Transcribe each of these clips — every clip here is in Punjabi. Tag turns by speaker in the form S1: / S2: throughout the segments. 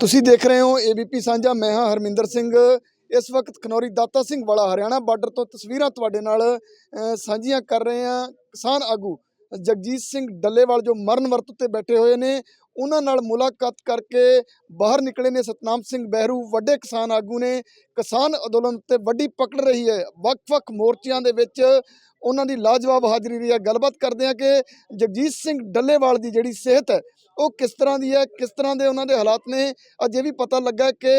S1: ਤੁਸੀਂ ਦੇਖ ਰਹੇ ਹੋ ਏਬੀਪੀ ਸਾਂਝਾ, ਮੈਂ ਹਾਂ ਹਰਮਿੰਦਰ ਸਿੰਘ। ਇਸ ਵਕਤ ਖਨੌਰੀ ਦਾਤਾ ਸਿੰਘ ਵਾਲਾ ਹਰਿਆਣਾ ਬਾਰਡਰ ਤੋਂ ਤਸਵੀਰਾਂ ਤੁਹਾਡੇ ਨਾਲ ਸਾਂਝੀਆਂ ਕਰ ਰਹੇ ਹਾਂ ਕਿਸਾਨ ਆਗੂ ਜਗਜੀਤ ਸਿੰਘ ਡੱਲੇਵਾਲ, ਜੋ ਮਰਨ ਵਰਤ ਉੱਤੇ ਬੈਠੇ ਹੋਏ ਨੇ। ਉਹਨਾਂ ਨਾਲ ਮੁਲਾਕਾਤ ਕਰਕੇ ਬਾਹਰ ਨਿਕਲੇ ਨੇ ਸਤਨਾਮ ਸਿੰਘ ਬਹਿਰੂ, ਵੱਡੇ ਕਿਸਾਨ ਆਗੂ ਨੇ। ਕਿਸਾਨ ਅੰਦੋਲਨ ਉੱਤੇ ਵੱਡੀ ਪਕੜ ਰਹੀ ਹੈ। ਵੱਖ-ਵੱਖ ਮੋਰਚਿਆਂ ਦੇ ਵਿੱਚ ਉਹਨਾਂ ਦੀ ਲਾਜਵਾਬ ਹਾਜ਼ਰੀ ਰਹੀ ਹੈ। ਗੱਲਬਾਤ ਕਰਦੇ ਹਾਂ ਕਿ ਜਗਜੀਤ ਸਿੰਘ ਡੱਲੇਵਾਲ ਦੀ ਜਿਹੜੀ ਸਿਹਤ ਹੈ ਉਹ ਕਿਸ ਤਰ੍ਹਾਂ ਦੀ ਹੈ ਕਿਸ ਤਰ੍ਹਾਂ ਦੇ ਉਹਨਾਂ ਦੇ ਹਾਲਾਤ ਨੇ ਅੱਜ ਇਹ ਵੀ ਪਤਾ ਲੱਗਾ ਕਿ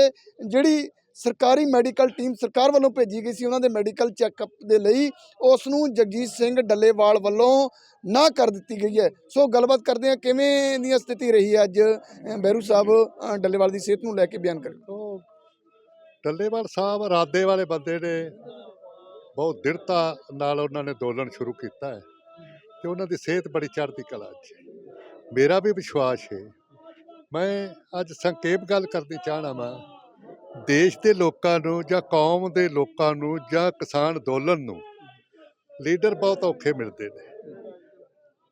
S1: ਜਿਹੜੀ ਸਰਕਾਰੀ ਮੈਡੀਕਲ ਟੀਮ ਸਰਕਾਰ ਵੱਲੋਂ ਭੇਜੀ ਗਈ ਸੀ ਉਹਨਾਂ ਦੇ ਮੈਡੀਕਲ ਚੈੱਕਅਪ ਦੇ ਲਈ ਉਸ ਨੂੰ ਜਗਜੀਤ ਸਿੰਘ ਡੱਲੇਵਾਲ ਵੱਲੋਂ ਨਾ ਕਰ ਦਿੱਤੀ ਗਈ ਹੈ ਸੋ ਗੱਲਬਾਤ ਕਰਦੇ ਹਾਂ ਕਿਵੇਂ ਦੀ ਸਥਿਤੀ ਰਹੀ ਹੈ ਅੱਜ ਅ, ਬਹਿਰੂ ਸਾਹਿਬ ਡੱਲੇਵਾਲ ਦੀ ਸਿਹਤ ਨੂੰ ਲੈ ਕੇ ਬਿਆਨ ਕਰਿਓ
S2: ਡੱਲੇਵਾਲ ਸਾਹਿਬ ਰਾਦੇ ਵਾਲੇ ਬੰਦੇ ਨੇ ਬਹੁਤ ਦ੍ਰਿੜਤਾ ਨਾਲ ਉਹਨਾਂ ਨੇ ਅੰਦੋਲਨ ਸ਼ੁਰੂ ਕੀਤਾ ਹੈ ਤੇ ਉਹਨਾਂ ਦੀ ਸਿਹਤ ਬੜੀ ਚੜ੍ਹਦੀ ਕਲਾ 'ਚ ਹੈ। ਮੇਰਾ ਵੀ ਵਿਸ਼ਵਾਸ ਹੈ ਮੈਂ ਅੱਜ ਸੰਖੇਪ ਗੱਲ ਕਰਨੀ ਚਾਹਣਾ ਵਾਂ। ਦੇਸ਼ ਦੇ ਲੋਕਾਂ ਨੂੰ ਜਾਂ ਕੌਮ ਦੇ ਲੋਕਾਂ ਨੂੰ ਜਾਂ ਕਿਸਾਨ ਅੰਦੋਲਨ ਨੂੰ ਲੀਡਰ ਬਹੁਤ ਔਖੇ ਮਿਲਦੇ ਨੇ।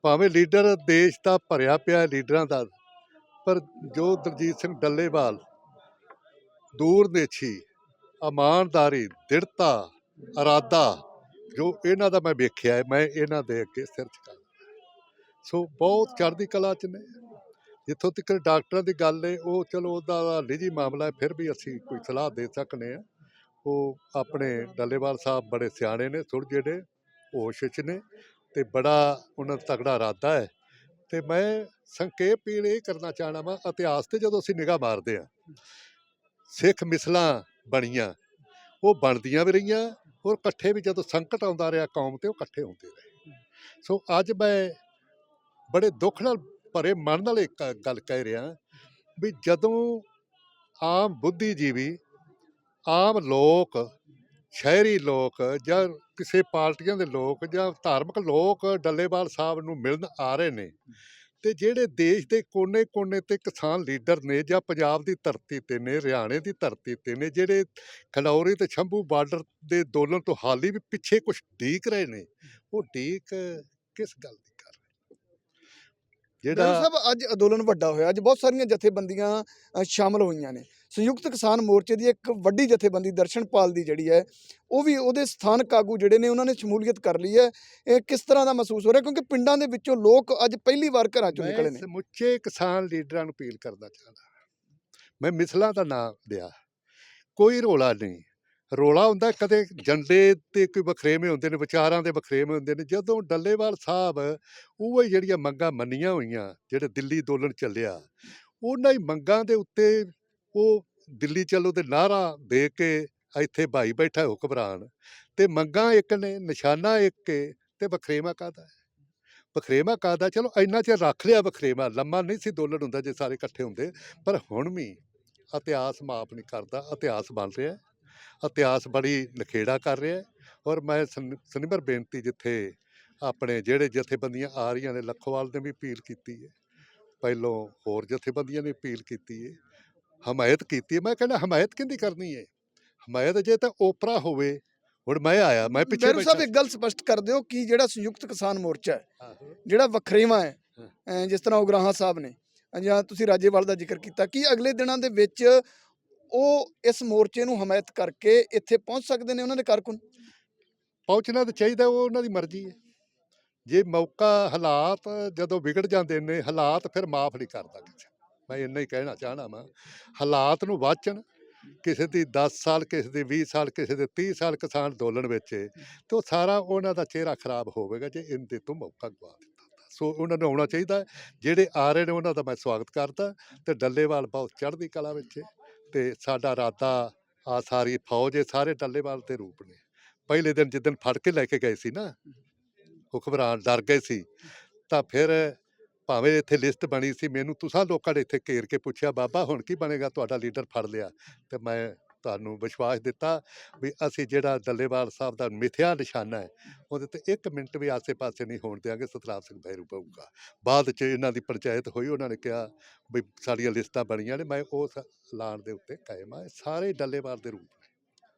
S2: ਭਾਵੇਂ ਲੀਡਰ ਦੇਸ਼ ਦਾ ਭਰਿਆ ਪਿਆ ਲੀਡਰਾਂ ਦਾ, ਪਰ ਜੋ ਦਲਜੀਤ ਸਿੰਘ ਡੱਲੇਵਾਲ ਦੂਰਦੇਸ਼ੀ ਇਮਾਨਦਾਰੀ, ਦ੍ਰਿੜਤਾ, ਇਰਾਦਾ, ਜੋ ਇਹਨਾਂ ਦਾ ਮੈਂ ਵੇਖਿਆ ਮੈਂ ਇਹਨਾਂ ਦੇ ਅੱਗੇ ਸਿਰ ਝੁਕਾ ਸੋ ਬਹੁਤ ਚੜ੍ਹਦੀ ਕਲਾ ਚ ਨੇ। ਜਿੱਥੋਂ ਤੱਕ ਡਾਕਟਰਾਂ ਦੀ ਗੱਲ ਹੈ ਉਹ ਚਲੋ ਉਹਦਾ ਨਿੱਜੀ ਮਾਮਲਾ ਹੈ, ਫਿਰ ਵੀ ਅਸੀਂ ਕੋਈ ਸਲਾਹ ਦੇ ਸਕਨੇ ਆ। ਉਹ ਆਪਣੇ ਡੱਲੇਵਾਲ ਸਾਹਿਬ ਬੜੇ ਸਿਆਣੇ ਨੇ ਸੁਰ ਜਿਹੜੇ ਹੋਸ਼ 'ਚ ਨੇ ਤੇ ਬੜਾ ਉਹਨਾਂ ਦਾ ਤਗੜਾ ਇਰਾਦਾ ਹੈ। ਤੇ ਮੈਂ ਸੰਖੇਪ ਵੀ ਇਹ ਕਰਨਾ ਚਾਹਣਾ ਵਾ, ਇਤਿਹਾਸ ਤੇ ਜਦੋਂ ਅਸੀਂ ਨਿਗਾਹ ਮਾਰਦੇ ਆ ਸਿੱਖ ਮਿਸਲਾਂ ਬਣੀਆਂ, ਉਹ ਬਣਦੀਆਂ ਵੀ ਰਹੀਆਂ ਔਰ ਇਕੱਠੇ ਵੀ ਜਦੋਂ ਸੰਕਟ ਆਉਂਦਾ ਰਿਹਾ ਕੌਮ ਤੇ ਉਹ ਇਕੱਠੇ ਹੁੰਦੇ ਰਹੇ। ਸੋ ਅੱਜ ਮੈਂ ਬੜੇ ਦੁੱਖ ਨਾਲ ਭਰੇ ਮਨ ਨਾਲ ਇੱਕ ਗੱਲ ਕਹਿ ਰਿਹਾ ਵੀ ਜਦੋਂ ਆਮ ਬੁੱਧੀਜੀਵੀ, ਆਮ ਲੋਕ, ਸ਼ਹਿਰੀ ਲੋਕ ਜਾਂ ਕਿਸੇ ਪਾਰਟੀਆਂ ਦੇ ਲੋਕ ਜਾਂ ਧਾਰਮਿਕ ਲੋਕ ਡੱਲੇਵਾਲ ਸਾਹਿਬ ਨੂੰ ਮਿਲਣ ਆ ਰਹੇ ਨੇ ਤੇ ਜਿਹੜੇ ਦੇਸ਼ ਦੇ ਕੋਨੇ-ਕੋਨੇ ਤੇ ਕਿਸਾਨ ਲੀਡਰ ਨੇ ਜਾਂ ਪੰਜਾਬ ਦੀ ਧਰਤੀ ਤੇ ਨੇ, ਹਰਿਆਣੇ ਦੀ ਧਰਤੀ ਤੇ ਨੇ, ਜਿਹੜੇ ਖਲੌਰੀ ਤੇ ਸ਼ੰਭੂ ਬਾਰਡਰ ਦੇ ਅੰਦੋਲਨ ਤੋਂ ਹਾਲੀ ਵੀ ਪਿੱਛੇ ਕੁਝ ਢੀਕ ਰਹੇ ਨੇ, ਉਹ ਢੀਕ ਕਿਸ ਗੱਲ ਦੀ? ਜਿਹੜਾ
S1: ਸਾਹਿਬ ਅੱਜ ਅੰਦੋਲਨ ਵੱਡਾ ਹੋਇਆ ਅੱਜ ਬਹੁਤ ਸਾਰੀਆਂ ਜਥੇਬੰਦੀਆਂ ਸ਼ਾਮਲ ਹੋਈਆਂ ਨੇ। ਸੰਯੁਕਤ ਕਿਸਾਨ ਮੋਰਚੇ ਦੀ ਇੱਕ ਵੱਡੀ ਜਥੇਬੰਦੀ ਦਰਸ਼ਨਪਾਲ ਦੀ ਜਿਹੜੀ ਹੈ ਉਹ ਵੀ ਉਹਦੇ ਸਥਾਨਕ ਆਗੂ ਜਿਹੜੇ ਨੇ ਉਹਨਾਂ ਨੇ ਸ਼ਮੂਲੀਅਤ ਕਰ ਲਈ ਹੈ। ਇਹ ਕਿਸ ਤਰ੍ਹਾਂ ਦਾ ਮਹਿਸੂਸ ਹੋ ਰਿਹਾ? ਕਿਉਂਕਿ ਪਿੰਡਾਂ ਦੇ ਵਿੱਚੋਂ ਲੋਕ ਅੱਜ ਪਹਿਲੀ ਵਾਰ ਘਰਾਂ ਚੋਂ ਨਿਕਲੇ ਨੇ।
S2: ਸਮੁੱਚੇ ਕਿਸਾਨ ਲੀਡਰਾਂ ਨੂੰ ਅਪੀਲ ਕਰਨਾ ਚਾਹੁੰਦਾ। ਮੈਂ ਮਿਸਲਾਂ ਦਾ ਨਾਮ ਲਿਆ। ਕੋਈ ਰੋਲਾ ਨਹੀਂ। ਰੋਲਾ ਹੁੰਦਾ ਕਦੇ ਜੰਡੇ ਤੇ ਕੋਈ ਵਖਰੇਵੇਂ ਹੁੰਦੇ ਨੇ, ਵਿਚਾਰਾਂ ਦੇ ਵਖਰੇਵੇਂ ਹੁੰਦੇ ਨੇ, ਜਦੋਂ ਡੱਲੇਵਾਲ ਸਾਹਿਬ ਉਹ ਹੀ ਜਿਹੜੀਆਂ ਮੰਗਾਂ ਮੰਨੀਆਂ ਹੋਈਆਂ, ਜਿਹੜੇ ਦਿੱਲੀ ਅੰਦੋਲਨ ਚੱਲਿਆ, ਉਹਨਾਂ ਹੀ ਮੰਗਾਂ ਦੇ ਉੱਤੇ ਉਹ ਦਿੱਲੀ ਚੱਲੋ ਤੇ ਨਾਰਾ ਦੇ ਕੇ ਇੱਥੇ ਭਾਈ ਬੈਠਾ ਹੁਕਮਰਾਨ ਤੇ ਮੰਗਾਂ ਇੱਕ ਨੇ, ਨਿਸ਼ਾਨਾ ਇੱਕ ਏ ਤੇ ਵਖਰੇਵਾ ਕਾਹਦਾ ਹੈ? ਵਖਰੇਵਾ ਕਾਹਦਾ? ਚਲੋ ਇੰਨਾ ਚਿਰ ਰੱਖ ਲਿਆ ਵਖਰੇਵਾ, ਲੰਮਾ ਨਹੀਂ ਸੀ ਦੋਲਨ ਹੁੰਦਾ ਜੇ ਸਾਰੇ ਇਕੱਠੇ ਹੁੰਦੇ, ਪਰ ਹੁਣ ਵੀ ਇਤਿਹਾਸ ਮਾਫ ਨਹੀਂ ਕਰਦਾ, ਇਤਿਹਾਸ ਬਣ ਰਿਹਾ। ਇਤਿਹਾਸ ਬੜੀ ਨਖੇੜਾ ਕਰ ਰਿਹਾ ਹੈ ਔਰ ਮੈਂ ਸਨ- ਸਨਿਮਰ ਬੇਨਤੀ ਜਿੱਥੇ ਆਪਣੇ ਜਿਹੜੇ ਜਥੇਬੰਦੀਆਂ ਆ ਰਹੀਆਂ ਨੇ ਲੱਖੋਵਾਲ ਨੇ ਵੀ ਅਪੀਲ ਕੀਤੀ ਹੈ। ਪਹਿਲੋਂ ਹੋਰ ਜਥੇਬੰਦੀਆਂ ਨੇ ਅਪੀਲ ਕੀਤੀ ਹੈ। ਹਮਾਇਤ ਕੀਤੀ ਹੈ। ਮੈਂ ਕਹਿੰਦਾ ਹਮਾਇਤ ਕਿੰਦੀ ਕਰਨੀ ਹੈ? ਹਮਾਇਤ ਜੇ ਤਾਂ ਓਪਰਾ ਹੋਵੇ। ਹੁਣ ਮੈਂ ਆਇਆ ਮੈਂ ਪਿੱਛੇ
S1: ਬਹਿਰੂ ਸਾਹਿਬ
S2: ਬੈਠਾ
S1: ਇੱਕ ਗੱਲ ਸਪਸ਼ਟ ਕਰ ਦਿਓ ਕਿ ਜਿਹੜਾ ਸੰਯੁਕਤ ਕਿਸਾਨ ਮੋਰਚਾ ਹੈ। ਜਿਹੜਾ ਵੱਖਰੇਵਾ ਹੈ ਜਿਸ ਤਰ੍ਹਾਂ ਉਗਰਾਹਾਂ ਸਾਹਿਬ ਨੇ ਜਾਂ ਤੁਸੀਂ ਰਾਜੇਵਾਲ ਦਾ ਜ਼ਿਕਰ ਕੀਤਾ ਕਿ ਅਗਲੇ ਦਿਨਾਂ ਦੇ ਵਿੱਚ ਉਹ ਇਸ ਮੋਰਚੇ ਨੂੰ ਹਮਾਇਤ ਕਰਕੇ ਇੱਥੇ ਪਹੁੰਚ ਸਕਦੇ ਨੇ ਉਹਨਾਂ ਦੇ ਕਾਰਕੁਨ
S2: ਪਹੁੰਚਣਾ ਤਾਂ ਚਾਹੀਦਾ ਉਹ ਉਹਨਾਂ ਦੀ ਮਰਜ਼ੀ ਹੈ। ਜੇ ਮੌਕਾ ਹਾਲਾਤ ਜਦੋਂ ਵਿਗੜ ਜਾਂਦੇ ਨੇ ਹਾਲਾਤ ਫਿਰ ਮਾਫ ਨਹੀਂ ਕਰਦਾ ਕਿਸੇ। ਮੈਂ ਇੰਨਾ ਹੀ ਕਹਿਣਾ ਚਾਹਣਾ ਵਾਂ। ਹਾਲਾਤ ਨੂੰ ਵਾਚਣ ਕਿਸੇ ਦੀ 10 ਸਾਲ ਕਿਸੇ ਦੀ 20 ਸਾਲ ਕਿਸੇ ਦੇ 30 ਸਾਲ ਕਿਸਾਨ ਅੰਦੋਲਨ ਵਿੱਚ ਹੈ, ਤੇ ਉਹ ਸਾਰਾ ਉਹਨਾਂ ਦਾ ਚਿਹਰਾ ਖਰਾਬ ਹੋਵੇਗਾ ਜੇ ਇਹਦੇ ਤੋਂ ਮੌਕਾ ਗਵਾ ਦਿੱਤਾ ਸੋ ਉਹਨਾਂ ਨੂੰ ਆਉਣਾ ਚਾਹੀਦਾ ਜਿਹੜੇ ਆ ਰਹੇ ਨੇ ਉਹਨਾਂ ਦਾ ਮੈਂ ਸਵਾਗਤ ਕਰਦਾ ਤੇ ਡੱਲੇਵਾਲ ਬਹੁਤ ਚੜ੍ਹਦੀ ਕਲਾ ਵਿੱਚ ਤੇ ਸਾਡਾ ਇਰਾਦਾ ਆ ਸਾਰੀ ਫੌਜ ਇਹ ਸਾਰੇ ਡੱਲੇਵਾਲ ਦੇ ਰੂਪ ਨੇ। ਪਹਿਲੇ ਦਿਨ ਜਿੱਦਣ ਫੜ ਕੇ ਲੈ ਕੇ ਗਏ ਸੀ ਨਾ ਹੁਕਮਰਾਨ ਡਰ ਗਏ ਸੀ। ਤਾਂ ਫਿਰ ਭਾਵੇਂ ਇੱਥੇ ਲਿਸਟ ਬਣੀ ਸੀ, ਮੈਨੂੰ ਤੁਸਾਂ ਲੋਕਾਂ ਨੇ ਇੱਥੇ ਘੇਰ ਕੇ ਪੁੱਛਿਆ, ਬਾਬਾ, ਹੁਣ ਕੀ ਬਣੇਗਾ? ਤੁਹਾਡਾ ਲੀਡਰ ਫੜ ਲਿਆ। ਤੇ ਮੈਂ ਤੁਹਾਨੂੰ ਵਿਸ਼ਵਾਸ ਦਿੱਤਾ ਵੀ ਅਸੀਂ ਜਿਹੜਾ ਡੱਲੇਵਾਲ ਸਾਹਿਬ ਦਾ ਮਿਥਿਆ ਨਿਸ਼ਾਨਾ ਹੈ, ਉਹਦੇ ਤੇ 1 ਮਿੰਟ ਵੀ ਆਸੇ-ਪਾਸੇ ਨਹੀਂ ਹੋਣ ਦਿਆਂਗੇ, ਸਤਨਾਮ ਸਿੰਘ ਭੈਰੂ ਪਊਗਾ ਬਾਅਦ ਚ ਇਹਨਾਂ ਦੀ ਪੰਚਾਇਤ ਹੋਈ, ਉਹਨਾਂ ਨੇ ਕਿਹਾ ਵੀ ਸਾਡੀਆਂ ਲਿਸਟਾਂ ਬਣੀਆਂ ਨੇ, ਮੈਂ ਉਸ ਐਲਾਨ ਦੇ ਉੱਤੇ ਕਾਇਮ ਆ ਇਹ ਸਾਰੇ ਡੱਲੇਵਾਲ ਦੇ ਰੂਪ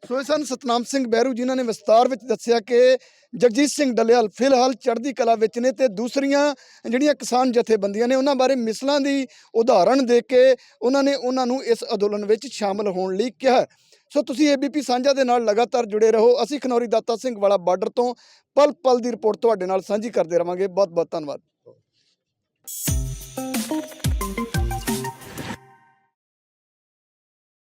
S1: ਸੋ ਇਹ ਸਨ ਸਤਨਾਮ ਸਿੰਘ ਬਹਿਰੂ ਜਿਨ੍ਹਾਂ ਨੇ ਵਿਸਤਾਰ ਵਿੱਚ ਦੱਸਿਆ ਕਿ ਜਗਜੀਤ ਸਿੰਘ ਡੱਲੇਵਾਲ ਫਿਲਹਾਲ ਚੜ੍ਹਦੀ ਕਲਾ ਵਿੱਚ ਨੇ ਤੇ ਦੂਸਰੀਆਂ ਜਿਹੜੀਆਂ ਕਿਸਾਨ ਜਥੇਬੰਦੀਆਂ ਨੇ ਉਹਨਾਂ ਬਾਰੇ ਮਿਸਲਾਂ ਦੀ ਉਦਾਹਰਣ ਦੇ ਕੇ ਉਹਨਾਂ ਨੇ ਉਹਨਾਂ ਨੂੰ ਇਸ ਅੰਦੋਲਨ ਵਿੱਚ ਸ਼ਾਮਲ ਹੋਣ ਲਈ ਕਿਹਾ। ਸੋ ਤੁਸੀਂ ਏਬੀਪੀ ਸਾਂਝਾ ਦੇ ਨਾਲ ਲਗਾਤਾਰ ਜੁੜੇ ਰਹੋ। ਅਸੀਂ ਖਨੌਰੀ ਦਾਤਾ ਸਿੰਘ ਵਾਲਾ ਬਾਰਡਰ ਤੋਂ ਪਲ ਪਲ ਦੀ ਰਿਪੋਰਟ ਤੁਹਾਡੇ ਨਾਲ ਸਾਂਝੀ ਕਰਦੇ ਰਵਾਂਗੇ। ਬਹੁਤ ਬਹੁਤ ਧੰਨਵਾਦ।